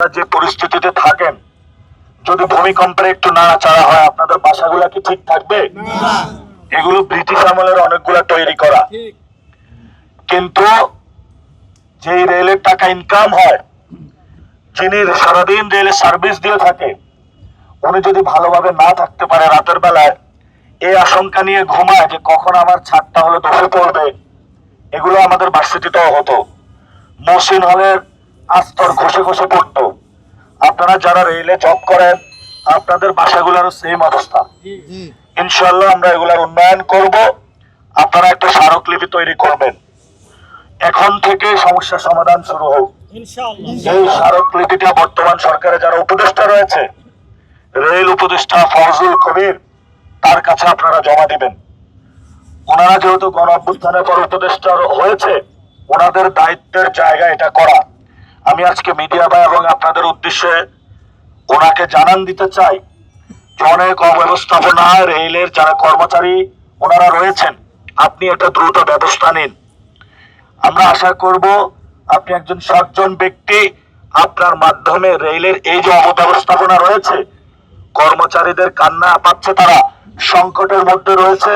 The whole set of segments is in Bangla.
যে পরিস্থিতিতে থাকেন যদি ভূমিকম্পের একটু নাড়াচাড়া হয় আপনাদের বাসাগুলা কি ঠিক থাকবে? এগুলো ব্রিটিশ আমলের অনেকগুলা তৈরি করা। কিন্তু যেই রেলের টাকা ইনকাম হয় যিনি সারাদিন রেলে সার্ভিস দিয়ে থাকে উনি যদি ভালোভাবে না থাকতে পারে রাতের বেলায় এই আশঙ্কা নিয়ে ঘুমায় যে কখন আমার ছাদটা হলে ধসে পড়বে এগুলো আমাদের ভার্সিটিতেও হতো। মহসিন হলের আস্তর ঘষে ঘষে পড়তো। আপনারা যারা রেলে জব করেন আপনাদের বাসাগুলোরও সেম অবস্থা। ইনশাল্লাহ আমরা এগুলার উন্নয়ন করব। আপনারা একটা স্মারকলিপি তৈরি করবেন। এখন থেকে সমস্যা সমাধান শুরু হোক। এই স্মারকলিপিটা বর্তমান সরকারে যারা উপদেষ্টা রয়েছে রেল উপদেষ্টা ফজল কবির তার কাছে আপনারা জমা দিবেন। ওনারা যেহেতু গণ অভ্যুত্থানের পর উপদেষ্টা হয়েছে ওনাদের দায়িত্বের জায়গা এটা করা। আমি আজকে মিডিয়া বা এবং আপনাদের উদ্দেশ্যে ওনাকে জানান দিতে চাই যে অনেক অব্যবস্থাপনায় রেলের যারা কর্মচারী ওনারা রয়েছেন, আপনি এটা দ্রুত ব্যবস্থা নিন। আমরা আশা করব আপনি একজন সজ্জন ব্যক্তি আপনার মাধ্যমে রেলের এই যে অবব্যবস্থাপনা রয়েছে, কর্মচারীদের কান্না পাচ্ছে তারা, সংকটের মধ্যে রয়েছে,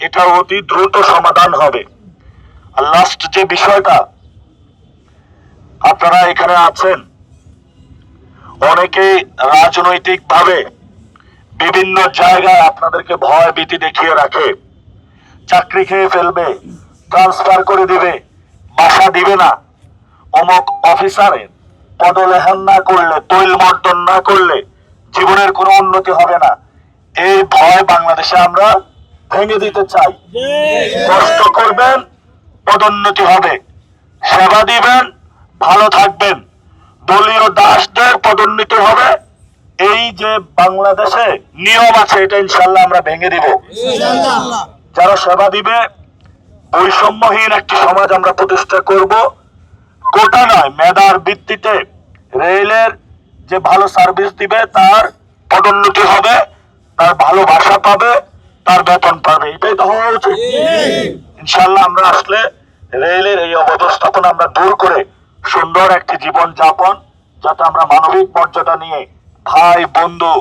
এটা অতি দ্রুত সমাধান হবে। লাস্ট যে বিষয়টা আপনারা এখানে আছেন। অনেকেই রাজনৈতিক ভাবে বিভিন্ন জায়গায় আপনাদেরকে ভয় ভীতি দেখিয়ে রাখে। চাকরি খেয়ে ফেলবে ট্রান্সফার করে দিবে বাসা দিবে না। অমুক অফিসারের পদলেহন না করলে তৈল মর্দন না করলে জীবনের কোনো উন্নতি হবে না। এই ভয় বাংলাদেশে আমরা ভেঙে দিতে চাই। কষ্ট করবেন পদোন্নতি হবে। সেবা দিবেন ভালো থাকবেন। দলীয় দাসদের পদোন্নতি হবে। এই যে বাংলাদেশে নিয়ম আছে এটা ইনশাল্লাহ আমরা ভেঙে দিব। যারা সেবা দিবে বৈষম্যহীন একটি সমাজ আমরা প্রতিষ্ঠা করব। কোটা নয় মেধার ভিত্তিতে রেলের যে ভালো সার্ভিস দিবে তার পদোন্নতি হবে তার ভালো ভাষা পাবে তার বেতন পাবে। এটাই তো হওয়া উচিত। ইনশাল্লাহ আমরা আসলে রেলের এই অবস্থাপনা আমরা দূর করে সুন্দর একটি জীবন যাপন যাতে আমরা মানবিক মর্যাদা নিয়ে ভাই, বন্ধু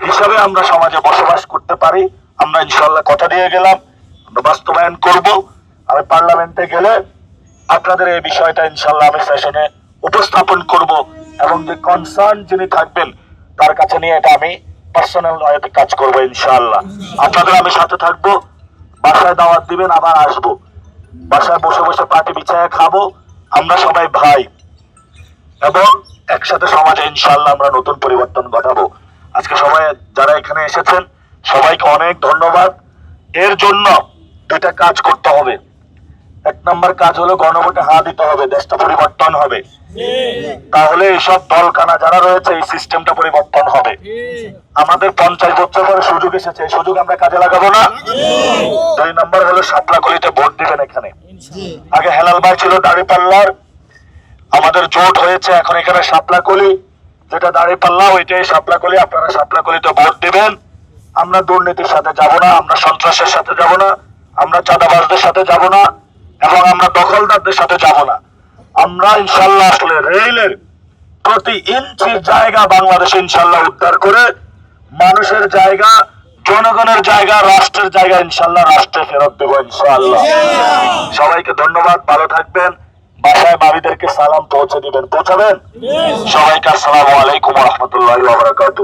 হিসাবে আমরা সমাজে বসবাস করতে পারি। আমরা ইনশাল্লাহ কথা দিয়ে গেলাম, আমরা বাস্তবায়ন করব। আমি পার্লামেন্টে গেলে আপনাদের এই বিষয়টা ইনশাল্লাহ আমি সেশনে উপস্থাপন করব এবং যে কনসার্ন যিনি থাকবেন, তার কাছে নিয়ে এটা আমি পার্সোনাল কাজ করব ইনশাল্লাহ আপনাদের আমি সাথে থাকব, বাসায় দাওয়াত দিবেন, আবার আসব। বাসায় বসে বসে পাটি বিছায় খাব। আমরা সবাই ভাই। এবং একসাথে সমাজে ইনশাল্লাহ আমরা নতুন পরিবর্তন ঘটাবো। আজকে সবাই যারা এখানে এসেছেন, সবাইকে অনেক ধন্যবাদ। এর জন্য দুইটা কাজ করতে হবে। এক নম্বর কাজ হলো গণভোটে হা দিতে হবে, দেশটা পরিবর্তন হবে। তাহলে এইসব দলকানা যারা রয়েছে, এই সিস্টেমটা পরিবর্তন হবে। আমাদের পঞ্চাশ বছর পরে সুযোগ এসেছে, এই সুযোগ আমরা কাজে লাগাবো না? দুই নম্বর হলো সাপলাকলিতে ভোট দিবেন এখানে। আগে হেলাল ভাই ছিল দাঁড়িপাল্লার, আমাদের জোট হয়েছে, এখন এখানে সাপলাকলি যেটা দাঁড়িপাল্লা, ওইটাই সাপলা সাপলাকলি আপনারা সাপলা সাপলাকলিতে ভোট দিবেন। আমরা দুর্নীতির সাথে যাব না, আমরা সন্ত্রাসের সাথে যাব না, আমরা চাঁদাবাজদের সাথে যাব না। এবং আমরা দখলদারদের সাথে যাব না। আমরা ইনশাল্লাহ আসলে রেলের প্রতি ইঞ্চি জায়গা বাংলাদেশে ইনশাল্লাহ উদ্ধার করে মানুষের জায়গা জনগণের জায়গা রাষ্ট্রের জায়গা ইনশাল্লাহ রাষ্ট্রে ফেরত দেবো ইনশাল্লাহ। সবাইকে ধন্যবাদ ভালো থাকবেন। বাসায় ভাবিদেরকে সালাম পৌঁছে দিবেন পৌঁছাবেন? সবাইকে আসসালামু আলাইকুম রহমতুল্লাহ বারাকাতু